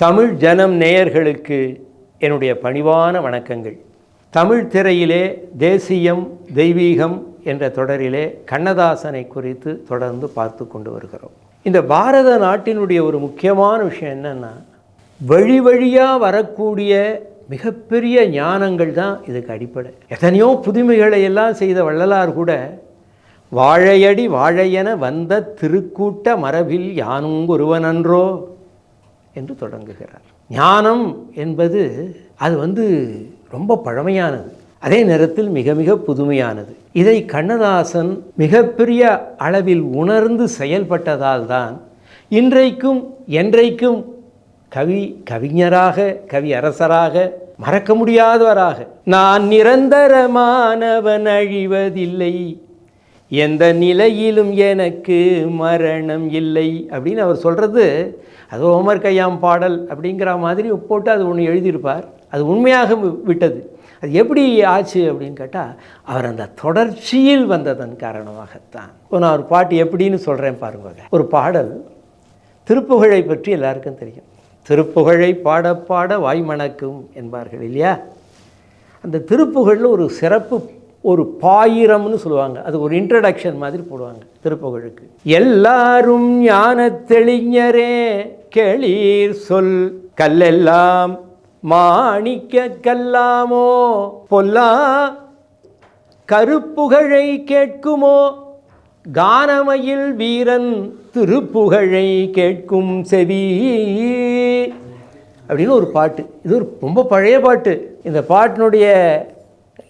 தமிழ் ஜனம் நேயர்களுக்கு என்னுடைய பணிவான வணக்கங்கள். தமிழ் திரையிலே தேசியம் தெய்வீகம் என்ற தொடரிலே கண்ணதாசனை குறித்து தொடர்ந்து பார்த்து கொண்டு வருகிறோம். இந்த பாரத நாட்டினுடைய ஒரு முக்கியமான விஷயம் என்னென்னா வழி வழியாக வரக்கூடிய மிகப்பெரிய ஞானங்கள் தான் இதுக்கு அடிப்படை. எத்தனையோ புதுமைகளை எல்லாம் செய்த வள்ளலார் கூட வாழையடி வாழையென வந்த திருக்கூட்ட மரபில் யானும் ஒருவனன்றோ என்று தொடங்குகிறார். ஞானம் என்பது அது வந்து ரொம்ப பழமையானது. அதே நேரத்தில் மிக மிக புதுமையானது. இதை கண்ணதாசன் மிகப்பெரிய அளவில் உணர்ந்து செயல்பட்டதால் தான் இன்றைக்கும் என்றைக்கும் கவி கவிஞராக கவி அரசராக மறக்க முடியாதவராக நான் நிரந்தரமானவன் அழிவதில்லை. எந்த நிலையிலும் எனக்கு மரணம் இல்லை. அப்படின்னு அவர் சொல்கிறது அது ஓமர் கையாம் பாடல் அப்படிங்கிற மாதிரி போட்டு அது ஒன்று எழுதியிருப்பார். அது உண்மையாக வி- விட்டது. அது எப்படி ஆச்சு அப்படின்னு கேட்டால் அவர் அந்த தொடர்ச்சியில் வந்ததன் காரணமாகத்தான். இப்போ நான் ஒரு பாட்டு எப்படின்னு சொல்கிறேன் பாருங்க. ஒரு பாடல் திருப்புகழை பற்றி எல்லாருக்கும் தெரியும். திருப்புகழை பாட பாட வாய் மணக்கும் என்பார்கள் இல்லையா? அந்த திருப்புகழில் ஒரு சிறப்பு ஒரு பாயிரம்னு சொல்லுவாங்க. அது ஒரு இன்ட்ரடக்ஷன் மாதிரி போடுவாங்க திருப்புகழுக்கு. எல்லாரும் ஞான தெளிஞரே கேளீர் சொல். கல்லெல்லாம் மாணிக்க கல்லாமோ பொல்லா கருப்புகழை கேட்குமோ? கானமையில் வீரன் திருப்புகழை கேட்கும் செவி. அப்படின்னு ஒரு பாட்டு. இது ஒரு ரொம்ப பழைய பாட்டு. இந்த பாட்டினுடைய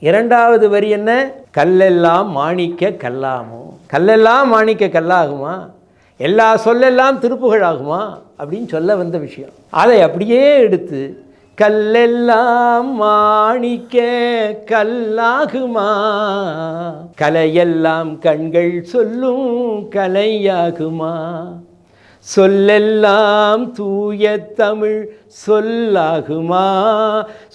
இரண்டாவது வரி என்ன? கல்லெல்லாம் மாணிக்க கல்லாமோ? கல்லெல்லாம் மாணிக்க கல்லாகுமா? எல்லா சொல்லெல்லாம் திருப்புகள் ஆகுமா? அப்படின்னு சொல்ல வந்த விஷயம். அதை அப்படியே எடுத்து கல்லெல்லாம் மாணிக்க கல்லாகுமா? கலையெல்லாம் கண்கள் சொல்லும் கலையாகுமா? சொல்லெல்லாம் தூய தமிழ் சொல்லாகுமா?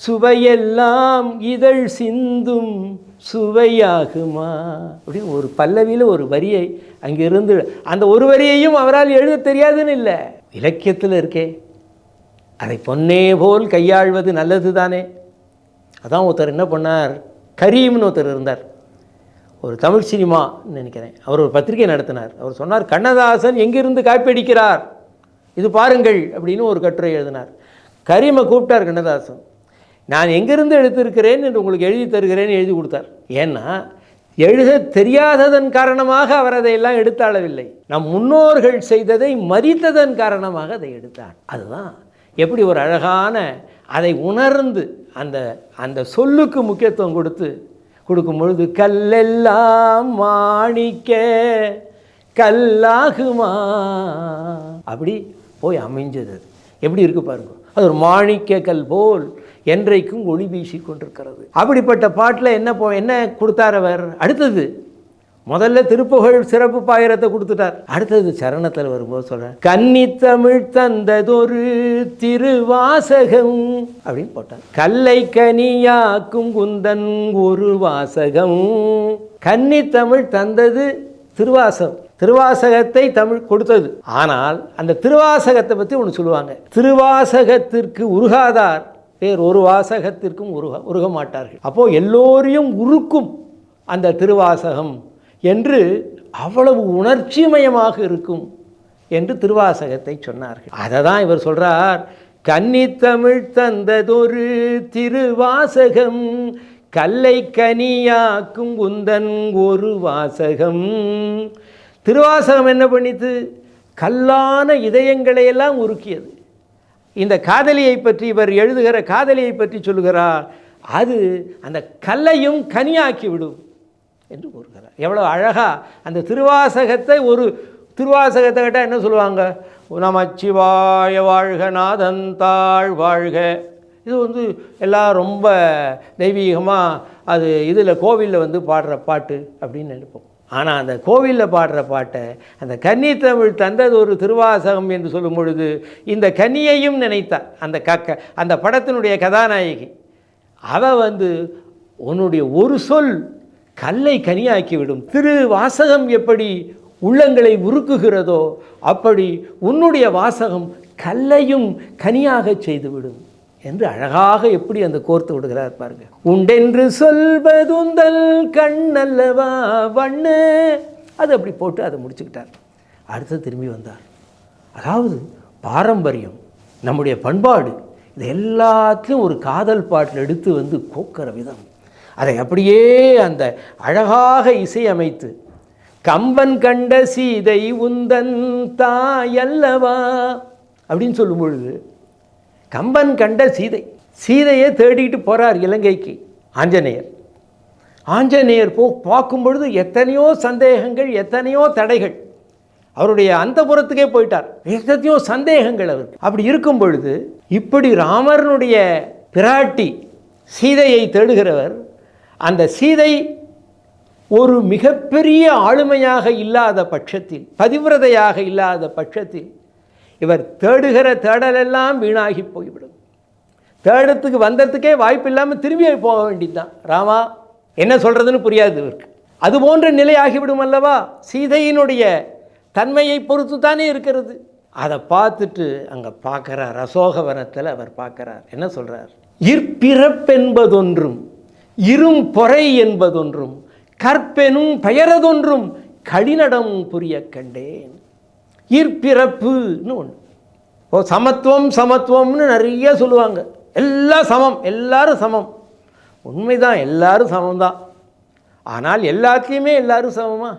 சுவையெல்லாம் இதழ் சிந்தும் சுவையாகுமா? அப்படின்னு ஒரு பல்லவியில் ஒரு வரியை அங்கிருந்து அந்த ஒரு வரியையும் அவரால் எழுத தெரியாதுன்னு இல்லை. இலக்கியத்தில் இருக்கே. அதை பொன்னே போல் கையாள்வது நல்லது தானே அதான் ஒருத்தர் என்ன பண்ணார்? கரீம்னு ஒருத்தர் இருந்தார். ஒரு தமிழ் சினிமா நினைக்கிறேன். அவர் ஒரு பத்திரிகை நடத்தினார். அவர் சொன்னார் கண்ணதாசன் எங்கிருந்து காப்பியடிக்கிறார் இது பாருங்கள் அப்படின்னு ஒரு கட்டுரை எழுதினார். கரிமை கூப்பிட்டார் கண்ணதாசன். நான் எங்கிருந்து எடுத்திருக்கிறேன் என்று உங்களுக்கு எழுதி தருகிறேன்னு எழுதி கொடுத்தார். ஏன்னா எழுத தெரியாததன் காரணமாக அவர் அதையெல்லாம் எடுத்தாளவில்லை. நம் முன்னோர்கள் செய்ததை மதித்ததன் காரணமாக அதை எடுத்தார் அதுதான் எப்படி ஒரு அழகான அதை உணர்ந்து அந்த அந்த சொல்லுக்கு முக்கியத்துவம் கொடுத்து கொடுக்கும் பொழுது கல்லெல்லாம் மாணிக்க கல்லாகுமா? அப்படி போய் அமைஞ்சது அது. எப்படி இருக்கு பாருங்க. அது ஒரு மாணிக்க கல் போல் என்றைக்கும் ஒளி வீசி கொண்டிருக்கிறது. அப்படிப்பட்ட பாட்டில் என்ன போ என்ன கொடுத்தார் அவர்? அடுத்தது முதல்ல திருப்புகழ் சிறப்பு பாயிரத்தை கொடுத்துட்டார். அடுத்தது சரணத்தில் வரும்போது சொல்கிறேன் கன்னித்தமிழ் தந்ததொரு திருவாசகம் அப்படின்னு போட்டார். கல்லை கனியாக்கும் குந்தன் ஒரு வாசகம் கன்னித்தமிழ் தந்தது திருவாசகம் திருவாசகத்தை தமிழ் கொடுத்தது ஆனால் அந்த திருவாசகத்தை பற்றி ஒன்று சொல்லுவாங்க. திருவாசகத்திற்கு உருகாதார் பேர் ஒரு வாசகத்திற்கும் உருக உருக மாட்டார்கள். அப்போது எல்லோரையும் உருக்கும் அந்த திருவாசகம். என்று அவ்வளவு உணர்ச்சிமயமாக இருக்கும் என்று திருவாசகத்தை சொன்னார்கள். அதை தான் இவர் சொல்கிறார் கன்னித்தமிழ் தந்ததொரு திருவாசகம் கல்லை கனியாக்கும் குந்தன் ஒரு வாசகம். திருவாசகம் என்ன பண்ணித்து? கல்லான இதயங்களையெல்லாம் உருக்கியது. இந்த காதலியை பற்றி இவர் எழுதுகிற காதலியை பற்றி சொல்லுகிறார் அது அந்த கல்லையும் கனியாக்கி விடும் என்று கூறுகிறார். எவ்வளோ அழகாக அந்த திருவாசகத்தை ஒரு திருவாசகத்தை கேட்டால் என்ன சொல்லுவாங்க? நமச்சிவாய வாழ்க நாதன் தாழ் வாழ்க. இது வந்து எல்லாம் ரொம்ப தெய்வீகமாக அது இதில் கோவிலில் வந்து பாடுற பாட்டு அப்படின்னு நினைப்போம். ஆனால் அந்த கோவிலில் பாடுற பாட்டை அந்த கன்னி தமிழ் தந்தது ஒரு திருவாசகம் என்று சொல்லும் பொழுது இந்த கன்னியையும் நினைத்தார். அந்த கக்க அந்த படத்தினுடைய கதாநாயகி. அவ வந்து உன்னுடைய ஒரு சொல் கல்லை கனியாக்கி விடும் திரு வாசகம் எப்படி உள்ளங்களை உருக்குகிறதோ அப்படி உன்னுடைய வாசகம் கல்லையும் கனியாக செய்துவிடும் என்று அழகாக எப்படி அந்த கோர்த்து விடுகிறார் பாருங்க. உண்டென்று சொல்வதுந்தல் கண்ணல்லவா வண்ணு. அது அப்படி போட்டு அதை முடிச்சுக்கிட்டார். அடுத்து திரும்பி வந்தார். அதாவது பாரம்பரியம் நம்முடைய பண்பாடு இது எல்லாத்தையும் ஒரு காதல் பாட்டில் எடுத்து வந்து கோக்கிற விதம். அதை அப்படியே அந்த அழகாக இசையமைத்து கம்பன் கண்ட சீதை உந்தன் தாயல்லவா அப்படின்னு சொல்லும் பொழுது கம்பன் கண்ட சீதை சீதையை தேடிட்டு போகிறார் இலங்கைக்கு ஆஞ்சநேயர். ஆஞ்சநேயர் போ பார்க்கும் பொழுது எத்தனையோ சந்தேகங்கள் எத்தனையோ தடைகள். அவருடைய அந்தபுரத்துக்கே போயிட்டார். எத்தனையோ சந்தேகங்கள் அவருக்கு. அப்படி இருக்கும் பொழுது இப்படி ராமரனுடைய பிராட்டி சீதையை தேடுகிறவர் அந்த சீதை ஒரு மிகப்பெரிய ஆளுமையாக இல்லாத பட்சத்தில் பதிவிரதையாக இல்லாத பட்சத்தில் இவர் தேடுகிற தேடலெல்லாம் வீணாகி போய்விடும். தேடத்துக்கு வந்ததுக்கே வாய்ப்பு இல்லாமல் திரும்பி போக வேண்டியதுதான். ராமா என்ன சொல்கிறதுன்னு புரியாது இவருக்கு. அது போன்ற நிலை ஆகிவிடும் அல்லவா? சீதையினுடைய தன்மையை பொறுத்து தானே இருக்கிறது. அதை பார்த்துட்டு அங்கே பார்க்குறார் அசோகவனத்தில் அவர் பார்க்குறார். என்ன சொல்கிறார் இற்பிறப்பென்பதொன்றும் இரும் பொறை என்பதொன்றும் கற்பெனும் பெயரதொன்றும் கடினடம் புரிய கண்டேன். ஈர்ப்பிறப்புன்னு ஒன்று ஓ சமத்துவம் சமத்துவம்னு நிறைய சொல்லுவாங்க. எல்லாம் சமம் எல்லாரும் சமம். உண்மைதான் எல்லாரும் சமம்தான். ஆனால் எல்லாத்துலேயுமே எல்லாரும் சமமா?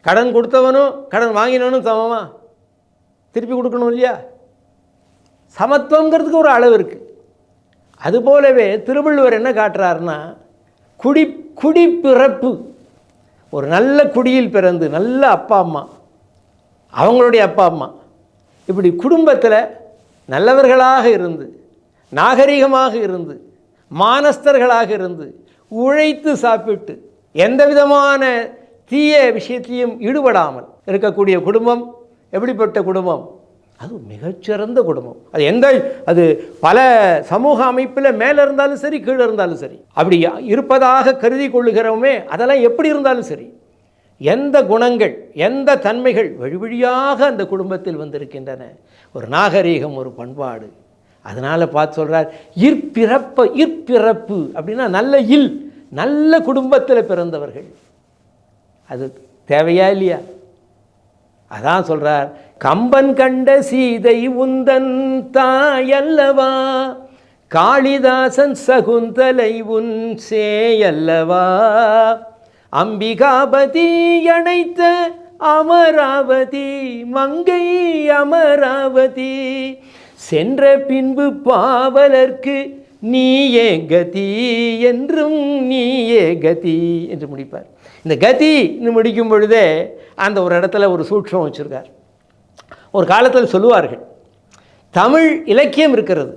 கடன் கொடுத்தவனும் கடன் வாங்கினவனும் சமமா? திருப்பி கொடுக்கணும் இல்லையா? சமத்துவங்கிறதுக்கு ஒரு அளவு இருக்குது அதுபோலவே திருவள்ளுவர் என்ன காட்டுறாருன்னா குடி குடிப்பிறப்பு. ஒரு நல்ல குடியில் பிறந்து நல்ல அப்பா அம்மா. அவங்களுடைய அப்பா அம்மா. இப்படி குடும்பத்தில் நல்லவர்களாக இருந்து நாகரிகமாக இருந்து மானஸ்தர்களாக இருந்து உழைத்து சாப்பிட்டு எந்த விதமான தீய விஷயத்தையும் ஈடுபடாமல் இருக்கக்கூடிய குடும்பம் எப்படிப்பட்ட குடும்பம்? அது மிகச்சிறந்த குடும்பம். அது எந்த அது பல சமூக அமைப்பில் மேலே இருந்தாலும் சரி கீழே இருந்தாலும் சரி. அப்படி இருப்பதாக கருதி கொள்ளுகிறோமே அதெல்லாம் எப்படி இருந்தாலும் சரி. எந்த குணங்கள் எந்த தன்மைகள் வழி வழியாக அந்த குடும்பத்தில் வந்திருக்கின்றன. ஒரு நாகரீகம் ஒரு பண்பாடு. அதனால் பார்த்து சொல்கிறார் இற்பிறப்ப இற்பிறப்பு அப்படின்னா நல்ல இல் நல்ல குடும்பத்தில் பிறந்தவர்கள். அது தேவையா இல்லையா? அதான் சொல்கிறார் கம்பன் கண்ட சீதை உந்தன் தாயல்லவா? காளிதாசன் சகுந்தலை உன் சேயல்லவா? அம்பிகாபதி அணைத்த அமராவதி மங்கை அமராவதி சென்ற பின்பு பாவலர்க்கு நீயே கதி என்றும் நீயே கதி என்று முடிப்பார். இந்த கதி முடிக்கும் பொழுதே அந்த ஒரு இடத்துல ஒரு சூட்சம் வச்சுருக்கார். ஒரு காலத்தில் சொல்லுவார்கள் தமிழ் இலக்கியம் இருக்கிறது.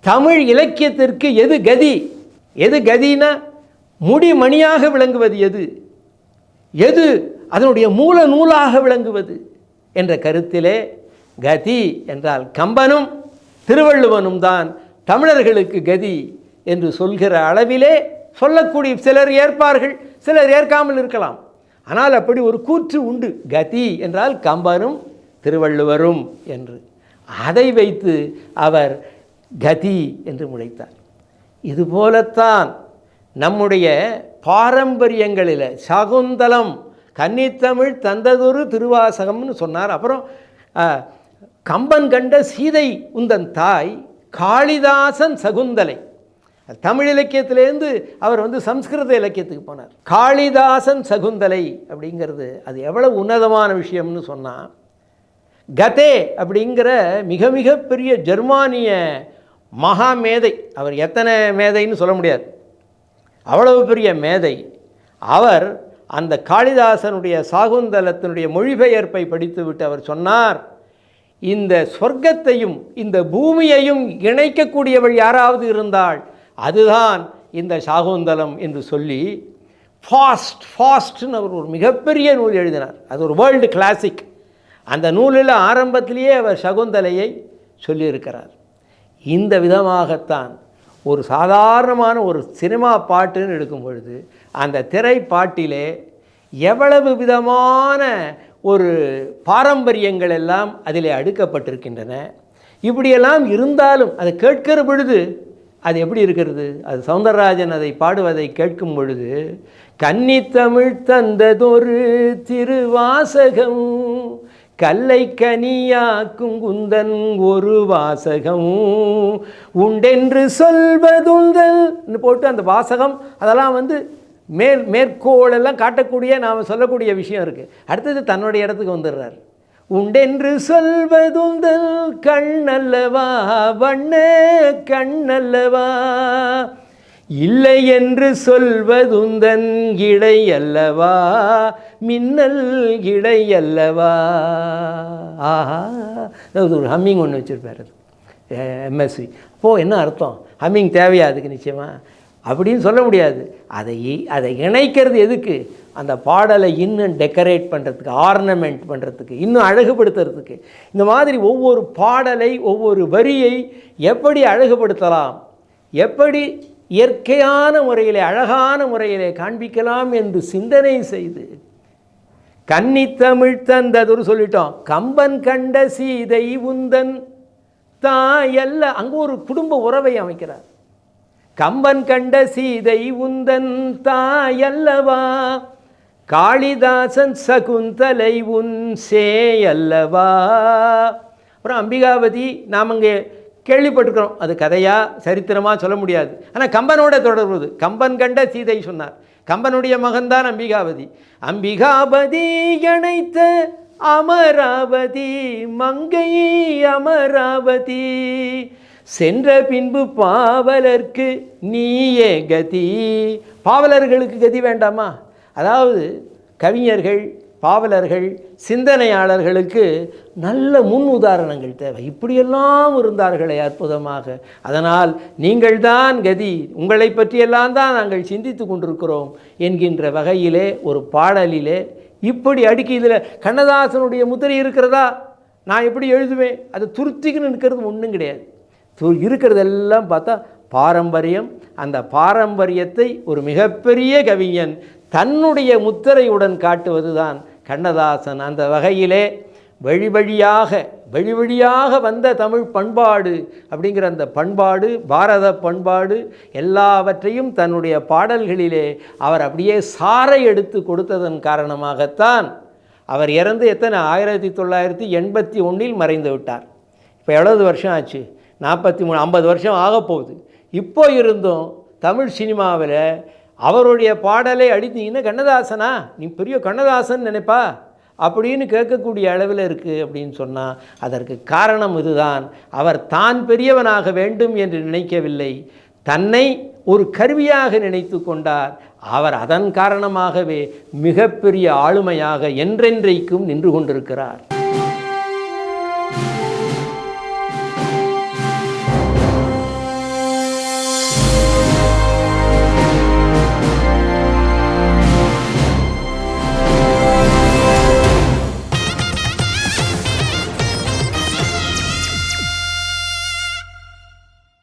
தமிழ் இலக்கியத்திற்கு எது கதி? எது கதினா? முடிமணியாக விளங்குவது எது? எது அதனுடைய மூல நூலாக விளங்குவது? என்ற கருத்திலே கதி என்றால் கம்பனும் திருவள்ளுவனும் தான் தமிழர்களுக்கு கதி என்று சொல்கிற அளவிலே சொல்லக்கூடிய சிலர் ஏற்பார்கள் சிலர் ஏற்காமல் இருக்கலாம். ஆனால் அப்படி ஒரு கூற்று உண்டு. கதி என்றால் கம்பனும் திருவள்ளுவரும் என்று. அதை வைத்து அவர் கதி என்று முளைத்தார். இதுபோலத்தான் நம்முடைய பாரம்பரியங்களில் சகுந்தலம் கன்னித்தமிழ் தந்ததொரு திருவாசகம்னு சொன்னார். அப்புறம் கம்பன் கண்ட சீதை உந்தன் தாய் காளிதாசன் சகுந்தலை. தமிழ் இலக்கியத்திலேருந்து அவர் வந்து சம்ஸ்கிருத இலக்கியத்துக்கு போனார். காளிதாசன் சகுந்தலை அப்படிங்கிறது அது எவ்வளோ உன்னதமான விஷயம்னு சொன்னால் கதே அப்படிங்கிற மிக மிக பெரிய ஜெர்மானிய மகா மேதை அவர் எத்தனை மேதைன்னு சொல்ல முடியாது. அவ்வளவு பெரிய மேதை. அவர் அந்த காளிதாசனுடைய சாகுந்தலத்தினுடைய மொழிபெயர்ப்பை படித்துவிட்டு அவர் சொன்னார் இந்த சொர்க்கத்தையும் இந்த பூமியையும் இணைக்கக்கூடியவள் யாராவது இருந்தால் அதுதான் இந்த சாகுந்தலம் என்று சொல்லி ஃபாஸ்ட் ஃபாஸ்ட்னு அவர் ஒரு மிகப்பெரிய நூல் எழுதினார். அது ஒரு வேர்ல்டு கிளாசிக் அந்த நூலில் ஆரம்பத்திலேயே அவர் சகுந்தலையை சொல்லியிருக்கிறார். இந்த விதமாகத்தான் ஒரு சாதாரணமான ஒரு சினிமா பாட்டுன்னு எடுக்கும் பொழுது அந்த திரைப்பாட்டிலே எவ்வளவு விதமான ஒரு பாரம்பரியங்கள் எல்லாம் அதில் அடுக்கப்பட்டிருக்கின்றன. இப்படியெல்லாம் இருந்தாலும் அதை கேட்கிற பொழுது அது எப்படி இருக்கிறது? அது சௌந்தரராஜன் அதை பாடுவதை கேட்கும் பொழுது கன்னித்தமிழ் தந்ததொரு திருவாசகம் கல்லை கனியாக்கும் குந்தன் ஒரு வாசகம். உண்டென்று சொல்வதுந்தல் போட்டு அந்த வாசகம் அதெல்லாம் வந்து மேல் மேற்கோளெல்லாம் காட்டக்கூடிய நாம் சொல்லக்கூடிய விஷயம் இருக்குது அடுத்தது தன்னுடைய இடத்துக்கு வந்துடுறார். உண்டென்று சொல்வதுந்தல் கண்ணல்லவா வண்ண கண்ணல்லவா. இல்லை என்று சொல்வதுந்தன் இடை அல்லவா மின்னல் இடை அல்லவா ஆஹா. அது ஒரு ஹம்மிங் ஒன்று வச்சுருப்பார் அது. எம்எஸ்சி அப்போது என்ன அர்த்தம்? ஹம்மிங் தேவையா அதுக்கு நிச்சயமாக அப்படின்னு சொல்ல முடியாது. அதை அதை இணைக்கிறது எதுக்கு? அந்த பாடலை இன்னும் டெக்கரேட் பண்ணுறதுக்கு ஆர்னமெண்ட் பண்ணுறதுக்கு இன்னும் அழகுபடுத்துறதுக்கு. இந்த மாதிரி ஒவ்வொரு பாடலை ஒவ்வொரு வரியை எப்படி அழகுபடுத்தலாம்? எப்படி இயற்கையான முறையிலே அழகான முறையிலே காண்பிக்கலாம் என்று சிந்தனை செய்து கன்னித்தமிழ் தந்ததுன்னு சொல்லிட்டோம் கம்பன் கண்ட சீதை உந்தன் தாயல்ல அங்கே ஒரு குடும்ப உறவை அமைக்கிறார். கம்பன் கண்ட சீதை உந்தன் தாயல்லவா காளிதாசன் சகுந்தலை உன் சேயல்லவா அப்புறம் அம்பிகாவதி நாம் அங்கே கேள்விப்பட்டிருக்கிறோம். அது கதையாக சரித்திரமாக சொல்ல முடியாது. ஆனால் கம்பனோட தொடர்புது. கம்பன் கண்ட சீதை சொன்னார். கம்பனுடைய மகன்தான் அம்பிகாவதி அம்பிகாபதி இணைத்த அமராவதி மங்கை அமராவதி சென்ற பின்பு பாவலர்க்கு நீயே கதி. பாவலர்களுக்கு கதி வேண்டாமா? அதாவது கவிஞர்கள் பாவலர்கள் சிந்தனையாளர்களுக்கு நல்ல முன் உதாரணங்கள் தேவை. இப்படியெல்லாம் இருந்தார்களே அற்புதமாக. அதனால் நீங்கள்தான் கதி உங்களை பற்றியெல்லாம் தான் நாங்கள் சிந்தித்து கொண்டிருக்கிறோம் என்கின்ற வகையிலே ஒரு பாடலிலே இப்படி அடுக்கி இதில் கண்ணதாசனுடைய முத்திரை இருக்கிறதா? நான் எப்படி எழுதுவேன்? அது துருத்திக்குன்னு இருக்கிறது ஒன்றும் கிடையாது. து இருக்கிறதெல்லாம் பார்த்தா பாரம்பரியம். அந்த பாரம்பரியத்தை ஒரு மிகப்பெரிய கவிஞன் தன்னுடைய முத்திரையுடன் காட்டுவது தான் கண்ணதாசன் அந்த வகையிலே வழி வழியாக வழி வழியாக வந்த தமிழ் பண்பாடு அப்படிங்கிற அந்த பண்பாடு பாரத பண்பாடு எல்லாவற்றையும் தன்னுடைய பாடல்களிலே அவர் அப்படியே சாரை எடுத்து கொடுத்ததன் காரணமாகத்தான் அவர் இறந்து எத்தனை? ஆயிரத்தி தொள்ளாயிரத்தி எண்பத்தி ஒன்றில் மறைந்து விட்டார். இப்போ எவ்வளவு வருஷம் ஆச்சு? நாற்பத்தி மூணு ஐம்பது வருஷம் ஆகப்போகுது இப்போ இருந்தும் தமிழ் சினிமாவில் அவருடைய பாடலை அடித்தீங்கன்னா கண்ணதாசனா? நீ பெரிய கண்ணதாசன் நினைப்பா? அப்படின்னு கேட்கக்கூடிய அளவில் இருக்குது அப்படின்னு சொன்னால் அதற்கு காரணம் இதுதான். அவர் தான் பெரியவனாக வேண்டும் என்று நினைக்கவில்லை. தன்னை ஒரு கருவியாக நினைத்து கொண்டார். அவர் அதன் காரணமாகவே மிகப்பெரிய ஆளுமையாக என்றென்றைக்கும் நின்று கொண்டிருக்கிறார்.